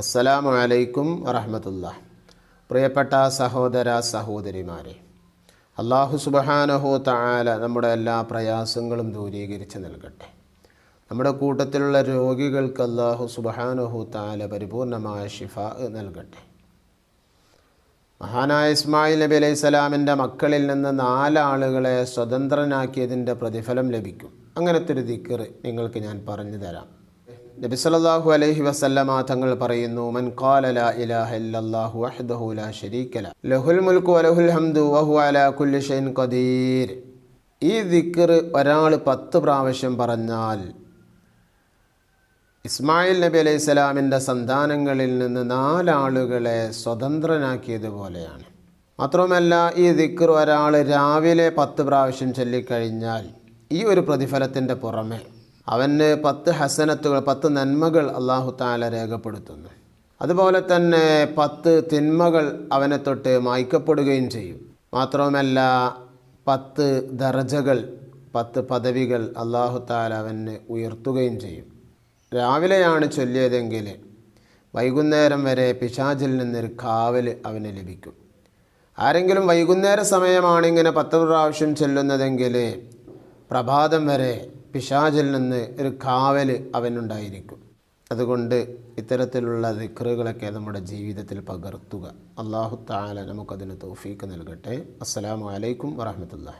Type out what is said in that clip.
അസ്സലാമു അലൈക്കും വറഹമത്തുള്ള പ്രിയപ്പെട്ട സഹോദര സഹോദരിമാരെ അള്ളാഹു സുബഹാനഹോ താല നമ്മുടെ എല്ലാ പ്രയാസങ്ങളും ദൂരീകരിച്ച് നൽകട്ടെ. നമ്മുടെ കൂട്ടത്തിലുള്ള രോഗികൾക്ക് അള്ളാഹു സുബഹാനഹു താല പരിപൂർണമായ ഷിഫ നൽകട്ടെ. മഹാനായ ഇസ്മായിൽ നബി അലൈഹി സ്വലാമിന്റെ മക്കളിൽ നിന്ന് നാലാളുകളെ സ്വതന്ത്രനാക്കിയതിന്റെ പ്രതിഫലം ലഭിക്കും. അങ്ങനത്തെ ഒരു ദിക്കർ നിങ്ങൾക്ക് ഞാൻ പറഞ്ഞു തരാം. നബി സല്ലല്ലാഹു അലൈഹി വസല്ലമ തങ്ങൾ പറയുന്നു മൻ ഖാല ലാ ഇലാഹ ഇല്ലല്ലാഹു വഹ്ദഹു ലാ ശരീക ലഹുൽ മുൽക്കു വലഹുൽ ഹംദു വഹു അലാ കുല്ലി ഷൈൻ ഖദീർ. ഈ ദിക്ർ ഒരാൾ പത്ത് പ്രാവശ്യം പറഞ്ഞാൽ ഇസ്മായിൽ നബി അലൈഹി സ്വലാമിന്റെ സന്താനങ്ങളിൽ നിന്ന് നാലാളുകളെ സ്വതന്ത്രനാക്കിയതുപോലെയാണ് മാത്രമല്ല ഈ ദിക്ർ ഒരാൾ രാവിലെ പത്ത് പ്രാവശ്യം ചൊല്ലിക്കഴിഞ്ഞാൽ ഈ ഒരു പ്രതിഫലത്തിന്റെ പുറമെ അവന് പത്ത് ഹസനത്തുകൾ പത്ത് നന്മകൾ അള്ളാഹു താല രേഖപ്പെടുത്തുന്നു. അതുപോലെ തന്നെ പത്ത് തിന്മകൾ അവനെ തൊട്ട് മായ്ക്കപ്പെടുകയും ചെയ്യും. മാത്രവുമല്ല പത്ത് ദർജകൾ പത്ത് പദവികൾ അള്ളാഹു താല അവന് ഉയർത്തുകയും ചെയ്യും. രാവിലെയാണ് ചൊല്ലിയതെങ്കിൽ വൈകുന്നേരം വരെ പിശാചിൽ നിന്നൊരു കാവൽ അവന് ലഭിക്കും. ആരെങ്കിലും വൈകുന്നേര സമയമാണ് ഇങ്ങനെ പത്ത് പ്രാവശ്യം ചെല്ലുന്നതെങ്കിൽ പ്രഭാതം വരെ പിശാചിൽ നിന്ന് ഒരു കാവൽ അവനുണ്ടായിരിക്കും. അതുകൊണ്ട് ഇത്തരത്തിലുള്ള ദിക്റുകളൊക്കെ നമ്മുടെ ജീവിതത്തിൽ പകർത്തുക. അള്ളാഹു താല നമുക്കതിന് തൗഫീക്ക് നൽകട്ടെ. അസ്സലാമു അലൈക്കും വറഹമത്തുള്ള